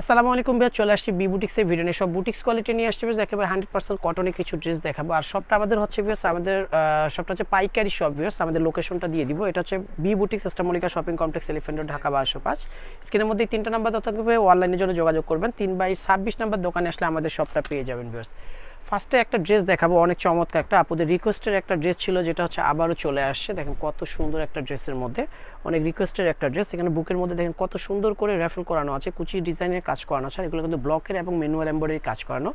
আসসালামু আলাইকুম ভাই চলে আসছি বি বুটিক্সের ভিডিও নিয়ে। সব বুটিক্স কোয়ালিটি নিয়ে আসছে বেশ একেবারে হান্ড্রেড পার্সেন্ট কটনে কিছু ড্রেস দেখাবো। আর সবটা আমাদের হচ্ছে ভিউস আমাদের সবটা হচ্ছে পাইকারি শপ ভিউস আমাদের লোকেশনটা দিয়ে দিব। এটা হচ্ছে বি বুটিক্স সিস্টেমলিকা শপিং কমপ্লেক্স এলিফেন্ট ঢাকা বারোশো পাঁচ। স্ক্রিনের মধ্যে তিনটা নাম্বার থাকবে অনলাইনের জন্য যোগাযোগ করবেন। তিন বাই ছাব্বিশ নাম্বার দোকানে আসলে আমাদের সবটা পেয়ে যাবেন ভিউস ফার্স্টে একটা ড্রেস দেখাবো, অনেক চমৎকার একটা আপুদের রিকোয়েস্টের একটা ড্রেস ছিল, যেটা হচ্ছে আবারও চলে আসছে। দেখেন কত সুন্দর একটা ড্রেসের মধ্যে, অনেক রিকোয়েস্টের একটা ড্রেস এখানে বুকের মধ্যে দেখেন কত সুন্দর করে র্যাফেল করানো আছে, কুচি ডিজাইনের কাজ করানো আছে এগুলো কিন্তু ব্লকের এবং ম্যানুয়াল এম্বয়ডারি কাজ করানো।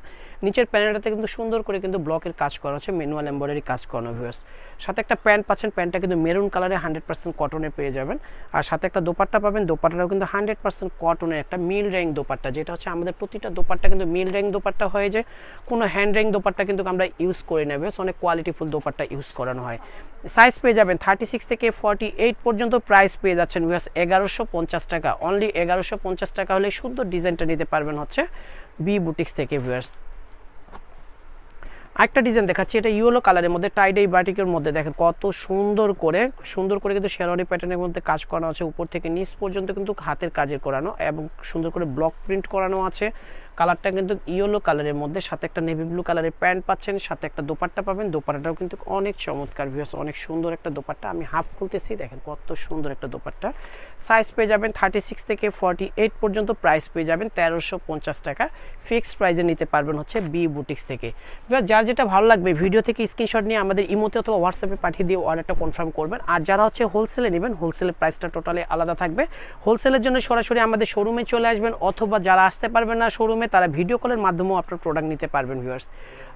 নিচের প্যানেলটাতে কিন্তু সুন্দর করে কিন্তু ব্লকের কাজ করা আছে ম্যানুয়াল এম্বয়ডারি কাজ করানো ভিউয়ার্স সাথে একটা প্যান্ট পাচ্ছেন প্যান্টটা কিন্তু মেরুন কালারে হান্ড্রেড পার্সেন্ট কটনে পেয়ে যাবেন। আর সাথে একটা দোপাট্টা পাবেন, দোপাট্টাটাও কিন্তু হান্ড্রেড পার্সেন্ট কটনের একটা মিল র্যাং দোপাট্টা, যেটা হচ্ছে আমাদের প্রতিটা দোপাট্টা কিন্তু মিল র্যাং দোপাট্টা হয়ে যায়। কোনো হ্যান্ড র্যাং দোপাট্টা কিন্তু আমরা ইউজ করি না বেশ অনেক কোয়ালিটিফুল দোপাট্টা ইউজ করানো হয়। সাইজ পেয়ে যাবেন থার্টি সিক্স থেকে ফর্টি এইট পর্যন্ত প্রাইস পেয়ে যাচ্ছেন বিকজ এগারোশো পঞ্চাশ টাকা। অনলি এগারোশো পঞ্চাশ টাকা হলে সুন্দর ডিজাইনটা নিতে পারবেন হচ্ছে বি বুটিক্স থেকে ভিউয়ার্স আরেকটা ডিজাইন দেখাচ্ছি, এটা ইয়েলো কালারের মধ্যে টাইডাই বাটিকের মধ্যে। দেখেন কত সুন্দর করে সুন্দর করে কিন্তু শেরওয়ানি প্যাটার্নের মধ্যে কাজ করানো আছে। উপর থেকে নিচ পর্যন্ত কিন্তু হাতের কাজের করানো এবং সুন্দর করে ব্লক প্রিন্ট করানো আছে। কালারটা কিন্তু ইয়েলো কালারের মধ্যে, সাথে একটা নেভি ব্লু কালারের প্যান্ট পাচ্ছেন, সাথে একটা দোপাট্টা পাবেন। দোপাট্টাটাও কিন্তু অনেক চমৎকার ভিউস অনেক সুন্দর একটা দোপাট্টা। আমি হাফ খুলতেছি, দেখেন কত সুন্দর একটা দোপাট্টা। সাইজ পেয়ে যাবেন থার্টি সিক্স থেকে ফর্টি এইট পর্যন্ত প্রাইস পেয়ে যাবেন তেরোশো পঞ্চাশ টাকা। ফিক্সড প্রাইজে নিতে পারবেন হচ্ছে বি বুটিক্স থেকে। যার যেটা ভালো লাগবে ভিডিও থেকে স্ক্রিনশট নিয়ে আমাদের ইমোতে অথবা হোয়াটসঅ্যাপে পাঠিয়ে দিয়ে অর্ডারটা কনফার্ম করবেন। আর যারা হচ্ছে হোলসেলে নেবেন হোলসেলের প্রাইসটা টোটালি আলাদা থাকবে। হোলসেলের জন্য সরাসরি আমাদের শোরুমে চলে আসবেন, অথবা যারা আসতে পারবেন না শোরুমে তারা ভিডিও কলের মাধ্যমেও আপনার প্রোডাক্ট নিতে পারবেন ভিউয়ার্স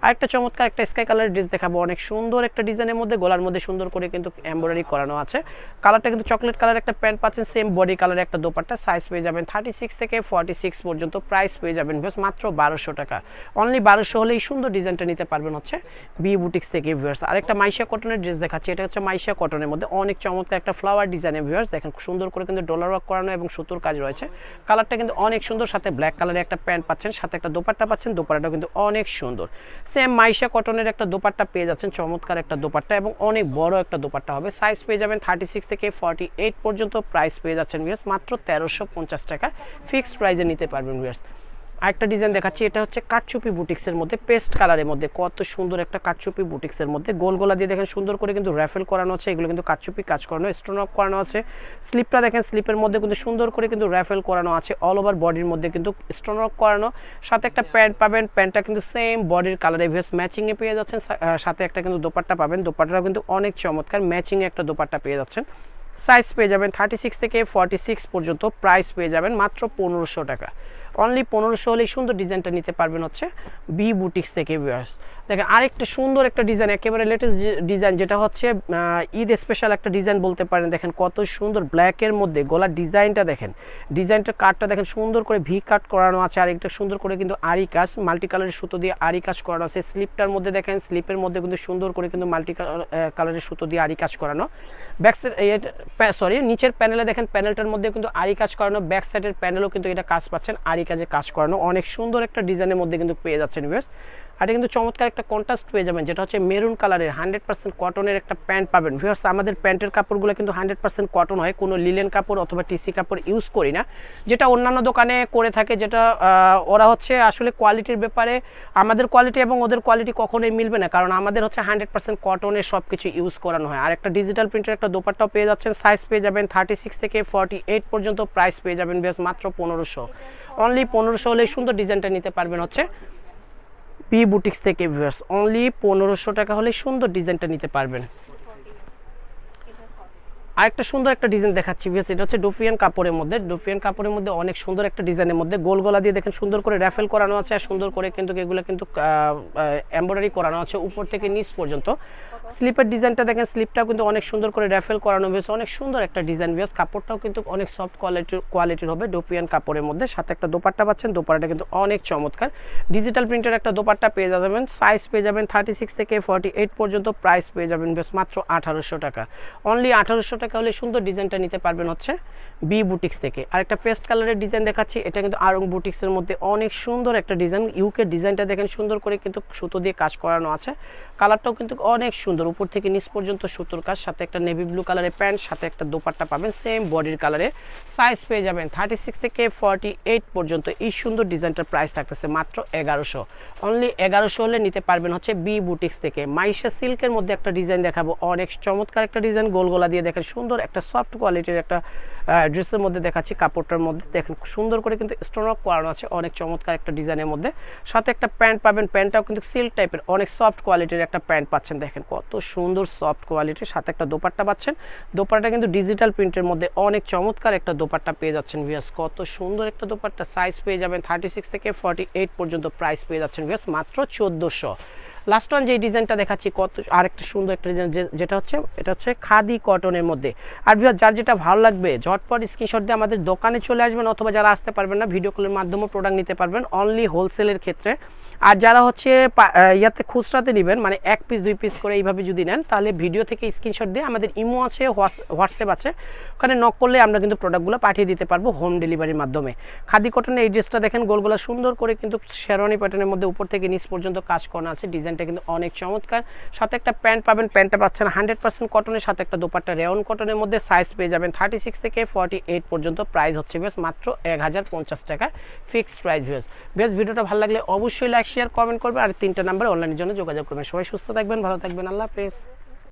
আরেকটা চমৎকার একটা স্কাই কালারের ড্রেস দেখাবো। অনেক সুন্দর একটা ডিজাইনের মধ্যে, গলার মধ্যে সুন্দর করে কিন্তু এমব্রয়ডারি করানো আছে। কালারটা কিন্তু চকলেট কালার একটা প্যান্ট পাচ্ছেন সেম বডি কালারের একটা দোপাট্টা সাইজ পেয়ে যাবেন থার্টি সিক্স থেকে ফর্টি সিক্স পর্যন্ত প্রাইস পেয়ে যাবেন ভিউয়ার্স মাত্র বারোশো টাকা। অনলি বারোশো হলে এই সুন্দর ডিজাইনটা নিতে পারবেন হচ্ছে বি বুটিক্স থেকে ভিউয়ার্স আরেকটা মাইশা কটনের ড্রেস দেখাচ্ছি, এটা হচ্ছে মাইশা কটনের মধ্যে। অনেক চমৎকার একটা ফ্লাওয়ার ডিজাইনের ভিউয়ার্স দেখেন, সুন্দর করে কিন্তু ডলার ওয়ার্ক করানো এবং সুতোর কাজ রয়েছে। কালারটা কিন্তু অনেক সুন্দর, সাথে ব্ল্যাক কালারের একটা প্যান্ট পাচ্ছেন, সাথে একটা দোপাট্টা পাচ্ছেন, দোপাট্টাটাও কিন্তু অনেক সুন্দর। সেম মাইশা কটনের একটা দোপাট্টা পেয়ে যাচ্ছেন, চমৎকার একটা দোপাট্টা এবং অনেক বড় একটা দোপাট্টা হবে। সাইজ পেয়ে যাবেন থার্টি সিক্স থেকে ফর্টি এইট পর্যন্ত প্রাইস পেয়ে যাচ্ছেন ভিউয়ার্স মাত্র তেরোশো পঞ্চাশ টাকা। ফিক্সড প্রাইজে নিতে পারবেন ভিউয়ার্স আরেকটা ডিজাইন দেখাচ্ছি, এটা হচ্ছে কাটচুপি বুটিক্সের মধ্যে পেস্ট কালারের মধ্যে। কত সুন্দর একটা কাটচুপি বুটিক্সের মধ্যে। গোল গোলা দিয়ে দেখেন সুন্দর করে কিন্তু র্যাফেল করানো আছে, এগুলো কিন্তু কাটচুপি কাজ করানো স্টোন অফ করানো আছে। স্লিপটা দেখেন স্লিপের মধ্যে কিন্তু সুন্দর করে কিন্তু র্যাফেল করানো আছে অল ওভার বডির মধ্যে কিন্তু স্টোন অফ করানো। সাথে একটা প্যান্ট পাবেন প্যান্টটা কিন্তু সেম বডির কালারে ভেস ম্যাচিংয়ে পেয়ে যাচ্ছেন সাথে একটা কিন্তু দোপাট্টা পাবেন। দোপাট্টাটাও কিন্তু অনেক চমৎকার ম্যাচিংয়ে একটা দোপাট্টা পেয়ে যাচ্ছেন। সাইজ পেয়ে যাবেন থার্টি সিক্স থেকে ফর্টি সিক্স পর্যন্ত প্রাইস পেয়ে যাবেন মাত্র পনেরোশো টাকা। অনলি পনেরোশো হলেই সুন্দর ডিজাইনটা নিতে পারবেন হচ্ছে বি বুটিক্স থেকে ভিউয়ার্স দেখেন, আরেকটা সুন্দর একটা ডিজাইন, একেবারে লেটেস্ট ডিজাইন, যেটা হচ্ছে ঈদ স্পেশাল একটা ডিজাইন বলতে পারেন। দেখেন, কত সুন্দর ব্ল্যাকের মধ্যে গলার ডিজাইনটা দেখেন। ডিজাইনটা কাটটা দেখেন, সুন্দর করে ভি কাট করানো আছে, আর একটা সুন্দর করে কিন্তু আরি কাজ মাল্টি কালারের সুতো দিয়ে আরি কাজ করানো আছে। স্লিপটার মধ্যে দেখেন স্লিপের মধ্যে কিন্তু সুন্দর করে কিন্তু মাল্টি কালারের সুতো দিয়ে আরি কাজ করানো। ব্যাক সরি নিচের প্যানেলে দেখেন প্যানেলটার মধ্যে কিন্তু আরি কাজ করানো ব্যাক সাইডের প্যানেলও কিন্তু এটা কাজ পাচ্ছেন আরি কাজে কাজ করানো। অনেক সুন্দর একটা ডিজাইনের মধ্যে কিন্তু পেয়ে যাচ্ছেন ভিউয়ার্স আর কিন্তু চমৎকার একটা কন্ট্রাস্ট পেয়ে যাবেন, যেটা হচ্ছে মেরুন কালারের হান্ড্রেড পার্সেন্ট কটনের একটা প্যান্ট পাবেন। ভিউয়ার্স আমাদের প্যান্টের কাপড়গুলো কিন্তু হান্ড্রেড পার্সেন্ট কটন হয়, কোনো লিলেন কাপড় অথবা টিসি কাপড় ইউজ করি না। যেটা অন্যান্য দোকানে করে থাকে, যেটা ওরা হচ্ছে আসলে কোয়ালিটির ব্যাপারে, আমাদের কোয়ালিটি এবং ওদের কোয়ালিটি কখনোই মিলবে না, কারণ আমাদের হচ্ছে হান্ড্রেড পার্সেন্ট কটনের সব কিছু ইউজ করানো হয়। আর একটা ডিজিটাল প্রিন্টের একটা দোপাট্টাও পেয়ে যাচ্ছেন সাইজ পেয়ে যাবেন থার্টি সিক্স থেকে ফর্টি এইট পর্যন্ত প্রাইস পেয়ে যাবেন বেশ মাত্র পনেরোশো। অনলি পনেরোশো হলে সুন্দর ডিজাইনটা নিতে পারবেন হচ্ছে পি বুটিক্স থেকে ভিউয়ার্স অনলি পনেরোশো টাকা হলে সুন্দর ডিজাইনটা নিতে পারবেন। আরেকটা সুন্দর একটা ডিজাইন দেখাচ্ছি ভিউয়ার্স এটা হচ্ছে ডোফিয়ান কাপড়ের মধ্যে। ডোফিয়ান কাপড়ের মধ্যে অনেক সুন্দর একটা ডিজাইনের মধ্যে। গোল গলা দিয়ে দেখেন সুন্দর করে র্যাফেল করানো আছে আর সুন্দর করে কিন্তু এগুলো কিন্তু এমব্রয়ডারি করানো আছে উপর থেকে নিচ পর্যন্ত। স্লিপের ডিজাইনটা দেখেন স্লিপটাও কিন্তু অনেক সুন্দর করে র্যাফেল করানো হয়েছে। অনেক সুন্দর একটা ডিজাইন ভিউয়ার্স কাপড়টাও কিন্তু অনেক সফট কোয়ালিটির কোয়ালিটির হবে ডোপিয়ান কাপড়ের মধ্যে। সাথে একটা দোপাট্টা পাচ্ছেন। দোপাট্টাটা কিন্তু অনেক চমৎকার। ডিজিটাল প্রিন্টের একটা দোপাট্টা পেয়ে যাবেন। সাইজ পেয়ে যাবেন থার্টি সিক্স থেকে ফর্টি এইট পর্যন্ত প্রাইস পেয়ে যাবেন। বেশ মাত্র আঠারোশো টাকা। অনলি আঠারোশো টাকা হলে সুন্দর ডিজাইনটা নিতে পারবেন হচ্ছে বি বুটিক্স থেকে। আর একটা পেস্ট কালারের ডিজাইন দেখাচ্ছি, এটা কিন্তু আরং বুটিক্সের মধ্যে অনেক সুন্দর একটা ডিজাইন ইউকে ডিজাইনটা দেখেন সুন্দর করে কিন্তু সুতো দিয়ে কাজ করানো আছে। কালারটাও কিন্তু অনেক সুন্দর, উপর থেকে নিচ পর্যন্ত সুতোর কাজ, সাথে একটা নেভি ব্লু কালারের প্যান্ট সাথে একটা দোপাট্টা পাবেন সেম বডির কালারে সাইজ পেয়ে যাবেন থার্টি সিক্স থেকে ফর্টি এইট পর্যন্ত। এই সুন্দর ডিজাইনটার প্রাইস থাকতেছে মাত্র এগারোশো। অনলি এগারোশো হলে নিতে পারবেন হচ্ছে বি বুটিক্স থেকে। মাইশা সিল্কের মধ্যে একটা ডিজাইন দেখাবো, অনেক চমৎকার একটা ডিজাইন গোল গোলা দিয়ে দেখেন সুন্দর একটা সফট কোয়ালিটির একটা ড্রেসের মধ্যে দেখাচ্ছি, কাপড়টার মধ্যে। দেখেন সুন্দর করে কিন্তু স্টোন অফ করানো আছে, অনেক চমৎকার একটা ডিজাইনের মধ্যে। সাথে একটা প্যান্ট পাবেন প্যান্টটাও কিন্তু সিল্ক টাইপের অনেক সফট কোয়ালিটির একটা প্যান্ট পাচ্ছেন। দেখেন, কত সুন্দর সফট কোয়ালিটির সাথে একটা দোপাট্টা পাচ্ছেন। দোপাট্টা কিন্তু ডিজিটাল প্রিন্টের মধ্যে অনেক চমৎকার একটা দোপাট্টা পেয়ে যাচ্ছেন ভিয়াস কত সুন্দর একটা দোপাট্টা সাইজ পেয়ে যাবেন থার্টি সিক্স থেকে ফর্টি এইট পর্যন্ত প্রাইস পেয়ে যাচ্ছেন ভিয়াস মাত্র চোদ্দোশো। লাস্ট ওয়ান যে ডিজাইনটা দেখাচ্ছি, কত আরেকটা সুন্দর একটা ডিজাইন যেটা হচ্ছে, এটা হচ্ছে খাদি কটনের মধ্যে। আর যার যেটা ভালো লাগবে, ঝটপট স্ক্রিনশট দিয়ে আমাদের দোকানে চলে আসবেন অথবা যারা আসতে পারবেন না ভিডিও কলের মাধ্যমেও প্রোডাক্ট নিতে পারবেন অনলি হোলসেলের ক্ষেত্রে। আর যারা হচ্ছে ইয়াতে খুচরাতে নেবেন মানে এক পিস দুই পিস করে এইভাবে যদি নেন, তাহলে ভিডিও থেকে স্ক্রিনশট দিয়ে আমাদের ইমো আছে হোয়াটসঅ্যাপ আছে। ওখানে নক করলে আমরা কিন্তু প্রোডাক্টগুলো পাঠিয়ে দিতে পারব হোম ডেলিভারির মাধ্যমে। খাদি কটনের এই ড্রেসটা দেখেন, গোলগোলা সুন্দর করে কিন্তু শেরওয়ানি প্যাটার্নের মধ্যে উপর থেকে নিচ পর্যন্ত কাজ করা আছে ডিজাইনটা কিন্তু অনেক চমৎকার। সাথে একটা প্যান্ট পাবেন, প্যান্টটা পাচ্ছেন হান্ড্রেড পার্সেন্ট কটনের, সাথে একটা দোপাট্টা রেওন কটনের মধ্যে সাইজ পেয়ে যাবেন থার্টি সিক্স থেকে ফর্টি এইট পর্যন্ত প্রাইস হচ্ছে বেশ মাত্র এক হাজার পঞ্চাশ টাকা ফিক্সড প্রাইস বেশ বেশ ভিডিওটা ভালো লাগলে অবশ্যই লাইক শেয়ার কমেন্ট করবেন আর তিনটা নাম্বার অনলাইনের জন্য যোগাযোগ করবেন। সবাই সুস্থ থাকবেন, ভালো থাকবেন। আল্লাহ হাফেজ।